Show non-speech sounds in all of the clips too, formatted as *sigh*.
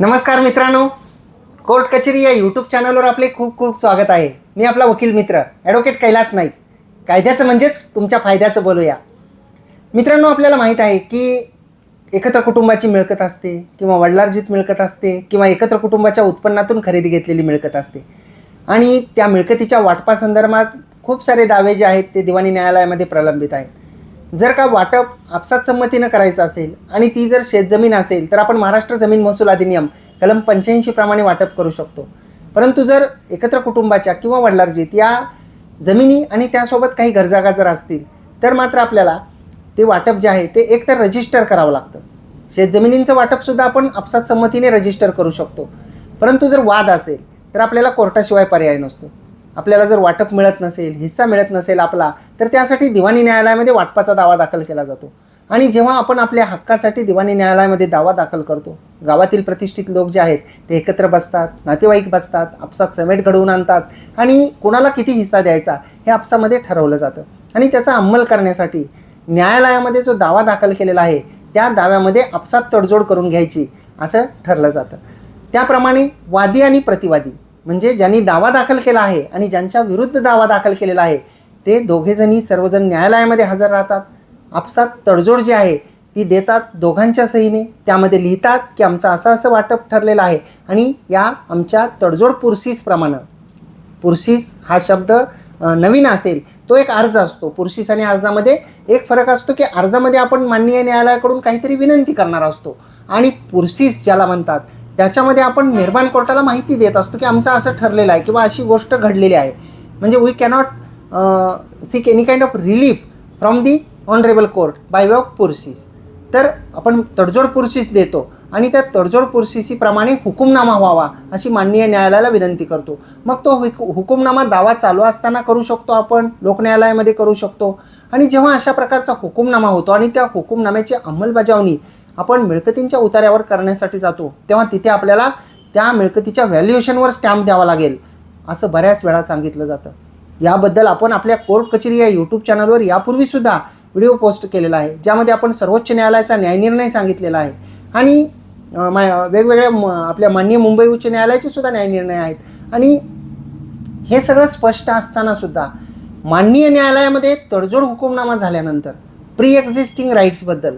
नमस्कार मित्रांनो. कोर्ट कचेरी या यूट्यूब चॅनलवर आपले खूप खूप स्वागत आहे. मी आपला वकील मित्र ॲडव्होकेट कैलास नाईक. कायद्याचं म्हणजेच तुमच्या फायद्याचं बोलूया. मित्रांनो आपल्याला माहीत आहे की एकत्र कुटुंबाची मिळकत असते किंवा वडिलार्जित मिळकत असते किंवा एकत्र कुटुंबाच्या उत्पन्नातून खरेदी घेतलेली मिळकत असते. आणि त्या मिळकतीच्या वाटपासंदर्भात खूप सारे दावे जे आहेत ते दिवाणी न्यायालयामध्ये प्रलंबित आहेत. जर का वाटप आपसात संमतीनं करायचं असेल आणि ती जर शेतजमीन असेल तर आपण महाराष्ट्र जमीन महसूल अधिनियम कलम पंच्याऐंशी प्रमाणे वाटप करू शकतो. परंतु जर एकत्र कुटुंबाच्या किंवा वडिलार्जित या जमिनी आणि त्यासोबत काही घरजागा जर असतील तर मात्र आपल्याला ते वाटप जे आहे ते एकतर रजिस्टर करावं लागतं. शेतजमिनींचं वाटपसुद्धा आपण आपसात संमतीने रजिस्टर करू शकतो. परंतु जर वाद असेल तर आपल्याला कोर्टाशिवाय पर्याय नसतो. आपल्याला जर वाटप मिळत नसेल हिस्सा मिळत नसेल आपला तर त्यासाठी दिवाणी न्यायालयामध्ये वाटपाचा दावा दाखल केला जातो. आणि जेव्हा आपण आपल्या हक्कासाठी दिवाणी न्यायालयामध्ये दावा दाखल करतो गावातील प्रतिष्ठित लोक जे आहेत ते एकत्र बसतात नातेवाईक बसतात आपसात समेट घडवून आणतात आणि कोणाला किती हिस्सा द्यायचा हे आपसामध्ये ठरवलं जातं. आणि त्याचा अंमल करण्यासाठी न्यायालयामध्ये जो दावा दाखल केलेला आहे त्या दाव्यामध्ये आपसात तडजोड करून घ्यायची असं ठरलं जातं. त्याप्रमाणे वादी आणि प्रतिवादी म्हणजे ज्यांनी दावा दाखल केला आहे आणि ज्यांच्या विरुद्ध दावा दाखल केलेला आहे ते दोघेजणी सर्वजण न्यायालयामध्ये हजर राहतात. आपसात तडजोड जी आहे ती देतात दोघांच्या सहीने. त्यामध्ये लिहितात की आमचं असं असं वाटप ठरलेलं आहे आणि या आमच्या तडजोड पुरसीसप्रमाणे पुरसीस हा शब्द नवीन असेल तो एक अर्ज असतो. पुरसीस आणि अर्जामध्ये एक फरक असतो की अर्जामध्ये आपण माननीय न्यायालयाकडून काहीतरी विनंती करणार असतो. आणि पुरसीस ज्याला म्हणतात त्याच्यामध्ये आपण मेहरबान कोर्टाला माहिती देत असतो की आमचं असं ठरलेलं आहे किंवा अशी गोष्ट घडलेली आहे. म्हणजे we cannot seek any kind of relief from the honourable court by way of पुरसीस. तर आपण तडजोड पुरसीस देतो आणि त्या तडजोड पुरसीसीप्रमाणे हुकुमनामा व्हावा अशी माननीय न्यायालयाला विनंती करतो. मग तो हुकुमनामा दावा चालू असताना करू शकतो आपण लोकन्यायालयामध्ये करू शकतो. आणि जेव्हा अशा प्रकारचा हुकुमनामा होतो आणि त्या हुकुमनाम्याची अंमलबजावणी आपण मिळकतींच्या उतार्यावर करण्यासाठी जातो तेव्हा तिथे आपल्याला त्या मिळकतीच्या व्हॅल्युएशनवर स्टॅम्प द्यावा लागेल असं बऱ्याच वेळा सांगितलं जातं. याबद्दल आपण आपल्या कोर्ट कचेरी या यूट्यूब चॅनलवर यापूर्वीसुद्धा व्हिडिओ पोस्ट केलेला आहे ज्यामध्ये आपण सर्वोच्च न्यायालयाचा न्यायनिर्णय सांगितलेला आहे. आणि मा- वेगवेगळ्या म- आपल्या माननीय मुंबई उच्च न्यायालयाचे सुद्धा न्यायनिर्णय आहेत. आणि हे सगळं स्पष्ट असताना सुद्धा माननीय न्यायालयामध्ये तडजोड हुकुमनामा झाल्यानंतर प्री एक्झिस्टिंग राईट्सबद्दल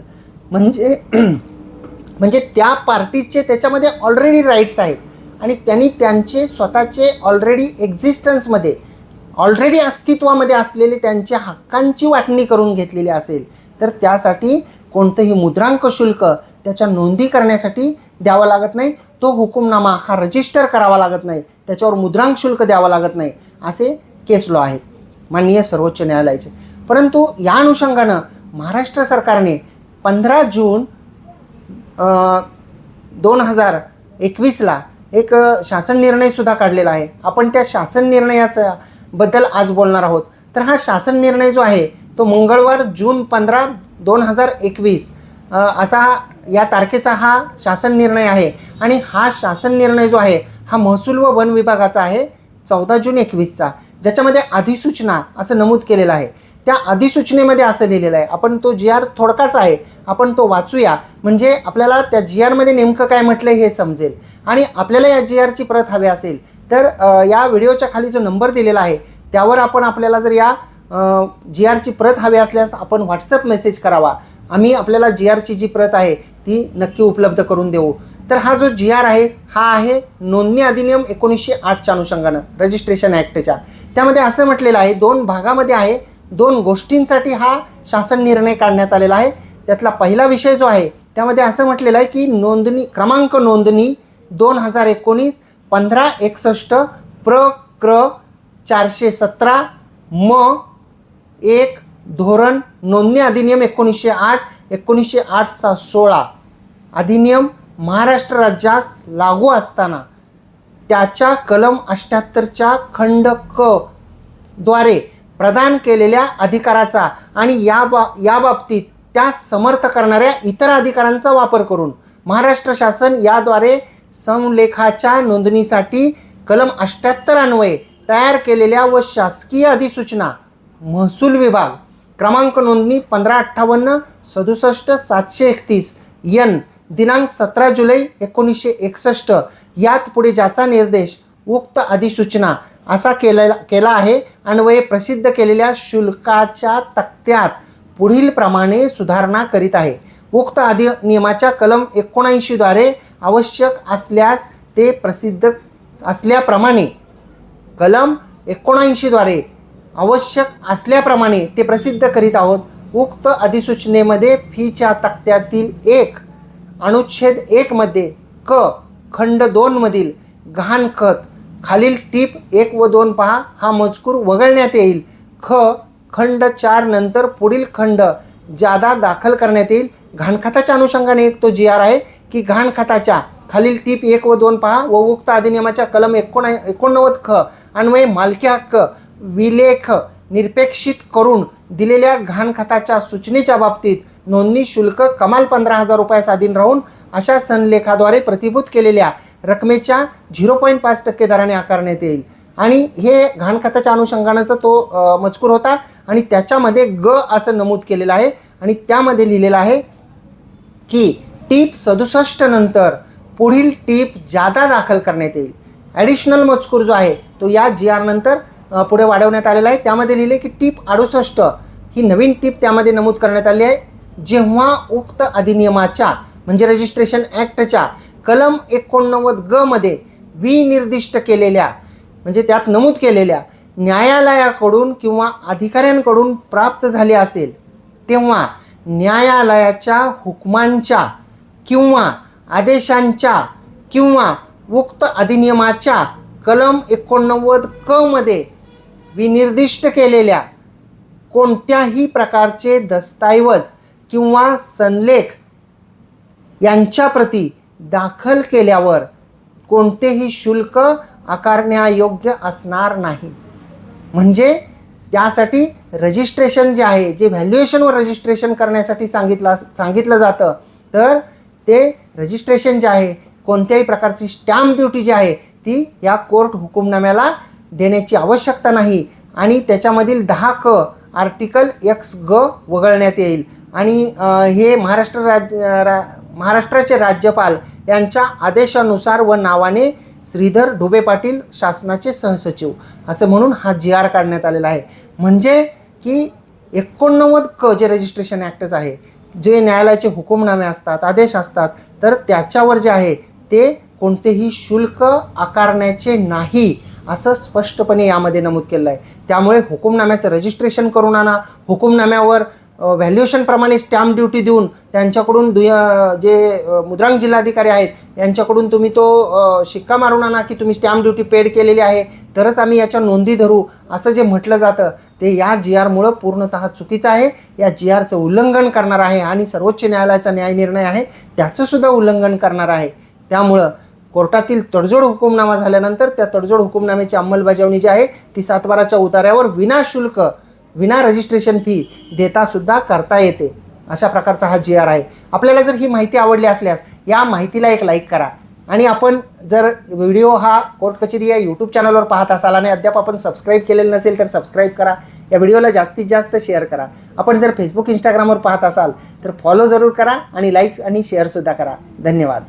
म्हणजे *clears throat* म्हणजे त्या पार्टीचे त्याच्यामध्ये ऑलरेडी राईट्स आहेत. आणि त्यांनी त्यांचे स्वतःचे ऑलरेडी एक्झिस्टन्समध्ये ऑलरेडी अस्तित्वामध्ये असलेले त्यांच्या हक्कांची वाटणी करून घेतलेली असेल तर त्यासाठी कोणतंही मुद्रांक शुल्क त्याच्या नोंदी करण्यासाठी द्यावा लागत नाही. तो हुकुमनामा हा रजिस्टर करावा लागत नाही. त्याच्यावर मुद्रांक शुल्क द्यावं लागत नाही असे केस लॉ आहेत. माननीय सर्वोच्च न्यायालयाचे. परंतु या अनुषंगानं महाराष्ट्र सरकारने पंधरा जून दोन हजार एकवीसला एक शासन निर्णयसुद्धा काढलेला आहे. आपण त्या शासन निर्णयाचा बद्दल आज बोलणार आहोत. तर हा शासन निर्णय जो आहे तो मंगळवार जून पंधरा दोन हजार एकवीस असा या तारखेचा हा शासन निर्णय आहे. आणि हा शासन निर्णय जो आहे हा महसूल व वन विभागाचा आहे चौदा जून एकवीसचा. ज्याच्यामध्ये अधिसूचना असं नमूद केलेलं आहे. त्या अधिसूचनेमध्ये असं लिहिलेलं आहे. आपण तो जी आर थोडकाच आहे. आपण तो वाचूया. म्हणजे आपल्याला त्या जी आरमध्ये नेमकं काय म्हटलं हे समजेल. आणि आपल्याला या जी आरची प्रत हवी असेल तर या व्हिडिओच्या खाली जो नंबर दिलेला आहे त्यावर आपण आपल्याला जर या जी आरची प्रत हवी असल्यास आपण व्हॉट्सअप मेसेज करावा. आम्ही आपल्याला जी आरची जी प्रत आहे ती नक्की उपलब्ध करून देऊ. तर हा जो जी आर आहे हा आहे नोंदणी अधिनियम एकोणीसशे आठच्या अनुषंगानं रजिस्ट्रेशन ॲक्टच्या त्यामध्ये असं म्हटलेलं आहे दोन भागामध्ये आहे दोन गोष्टींसाठी हा शासन निर्णय काढण्यात आलेला आहे. त्यातला पहिला विषय जो आहे त्यामध्ये असं म्हटलेलं आहे की नोंदणी क्रमांक नोंदणी दोन हजार एकोणीस पंधरा एकसष्ट प्र क्र चारशे सतरा म एक धोरण नोंदणी अधिनियम एकोणीसशे आठ एकोणीसशे आठचा सोळा. अधिनियम महाराष्ट्र राज्यास लागू असताना त्याच्या कलम अठ्ठ्याहत्तरच्या खंड क द्वारे प्रदान केलेल्या अधिकाराचा आणि या बा या बाबतीत त्या समर्थ करणाऱ्या इतर अधिकारांचा वापर करून महाराष्ट्र शासन याद्वारे संलेखाच्या नोंदणीसाठी कलम अष्ट्याहत्तर अन्वये तयार केलेल्या व शासकीय अधिसूचना महसूल विभाग क्रमांक नोंदणी पंधरा अठ्ठावन्न सदुसष्ट सातशे एकतीस यन दिनांक सतरा जुलै एकोणीसशे एकसष्ट यात पुढे ज्याचा निर्देश उक्त अधिसूचना असा केलेला केला आहे. अन्वये प्रसिद्ध केलेल्या शुल्काच्या तक्त्यात पुढील प्रमाणे सुधारणा करीत आहे. उक्त अधिनियमाच्या कलम एकोणऐंशीद्वारे आवश्यक असल्यास ते प्रसिद्ध असल्याप्रमाणे कलम एकोणऐंशीद्वारे आवश्यक असल्याप्रमाणे ते प्रसिद्ध करीत आहोत. उक्त अधिसूचनेमध्ये फीच्या तक्त्यातील एक अनुच्छेद एकमध्ये क खंड दोनमधील गहाणखत खालील टीप एक व दोन पहा. हा मजकूर वगळण्यात येईल. ख खंड चार नंतर पुढील खंड जादा दाखल करण्यात येईल. घाणखताच्या अनुषंगाने एक तो जी आर आहे की घाणखताच्या. खालील टीप एक व दोन पहा. व उक्त अधिनियमाच्या कलम एकोणा एकोणनव्वद ख अन्वये मालकी हक्क विलेख निरपेक्षित करून दिलेल्या घाणखताच्या सूचनेच्या बाबतीत नोंदणी शुल्क कमाल पंधरा हजार रुपयास अधीन राहून अशा संलेखाद्वारे प्रतिभूत केलेल्या रकमेच्या झिरो पॉईंट पाच टक्के दराने आकारण्यात येईल. आणि हे घाणखताच्या अनुषंगानाचा तो मजकूर होता. आणि त्याच्यामध्ये ग असं नमूद केलेलं आहे. आणि त्यामध्ये लिहिलेलं आहे की टीप सदुसष्ट नंतर पुढील टीप जादा दाखल करण्यात येईल. ॲडिशनल मजकूर जो आहे तो या जी आर नंतर पुढे वाढवण्यात आलेला आहे. त्यामध्ये लिहिले की टीप अडुसष्ट ही नवीन टीप त्यामध्ये नमूद करण्यात आली आहे. जेव्हा उक्त अधिनियमाच्या म्हणजे रजिस्ट्रेशन ॲक्टच्या कलम एकोणनव्वद ग मध्ये विनिर्दिष्ट केलेल्या म्हणजे त्यात नमूद केलेल्या न्यायालयाकडून किंवा अधिकाऱ्यांकडून प्राप्त झाले असेल तेव्हा न्यायालयाच्या हुकमांच्या किंवा आदेशांच्या किंवा उक्त अधिनियमाच्या कलम एकोणनव्वद क मध्ये विनिर्दिष्ट केलेल्या कोणत्याही प्रकारचे दस्तऐवज किंवा संलेख यांच्याप्रती दाखल केल्यावर कोणतेही शुल्क आकारण्यायोग्य असणार नाही. म्हणजे त्यासाठी रजिस्ट्रेशन जे आहे जे व्हॅल्युएशनवर रजिस्ट्रेशन करण्यासाठी सांगितलं सांगितलं जातं तर ते रजिस्ट्रेशन जे आहे कोणत्याही प्रकारची स्टॅम्प ड्युटी जी आहे ती या कोर्ट हुकुमनाम्याला देण्याची आवश्यकता नाही आणि त्याच्यामधील दहा क आर्टिकल एक्स ग वगळण्यात येईल. आणि हे महाराष्ट्र राज्य रा महाराष्ट्राचे राज्यपाल यांच्या आदेशानुसार व नावाने श्रीधर ढोबे पाटील शासनाचे सहसचिव. असं म्हणून हा जी आर काढण्यात आलेला आहे. म्हणजे की एकोणनव्वद क जे रजिस्ट्रेशन ॲक्टच आहे जे न्यायालयाचे हुकुमनामे असतात आदेश असतात तर त्याच्यावर जे आहे ते कोणतेही शुल्क आकारण्याचे नाही असं स्पष्टपणे यामध्ये नमूद केलं आहे त्यामुळे हुकुमनाम्याचं रजिस्ट्रेशन करून आणा हुकुमनाम्यावर व्हॅल्युएशनप्रमाणे स्टॅम्प ड्युटी देऊन त्यांच्याकडून दु जे मुद्रांक जिल्हाधिकारी आहेत यांच्याकडून तुम्ही तो शिक्का मारून आणा की तुम्ही स्टॅम्प ड्युटी पेड केलेली आहे तरच आम्ही याच्या नोंदी धरू असं जे म्हटलं जातं ते या जी आरमुळं पूर्णतः चुकीचं आहे. या जी आरचं उल्लंघन करणार आहे आणि सर्वोच्च न्यायालयाचा न्यायनिर्णय आहे त्याचंसुद्धा उल्लंघन करणार आहे. त्यामुळं कोर्टातील तडजोड हुकुमनामा झाल्यानंतर त्या तडजोड हुकुमनाम्याची अंमलबजावणी जी आहे ती सातबाराच्या उतार्यावर विनाशुल्क विना रजिस्ट्रेशन फी देतासुद्धा करता येते. अशा प्रकारचा हा जी आर आहे. आपल्याला जर ही माहिती आवडली असल्यास या माहितीला एक लाईक करा. आणि आपण जर व्हिडिओ हा कोर्ट कचेरी या यूट्यूब चॅनलवर पाहत असाल आणि अद्याप आपण सबस्क्राईब केलेलं नसेल तर सबस्क्राईब करा. या व्हिडिओला जास्तीत जास्त शेअर करा. आपण जर फेसबुक इंस्टाग्रामवर पाहत असाल तर फॉलो जरूर करा आणि लाईक आणि शेअरसुद्धा करा. धन्यवाद.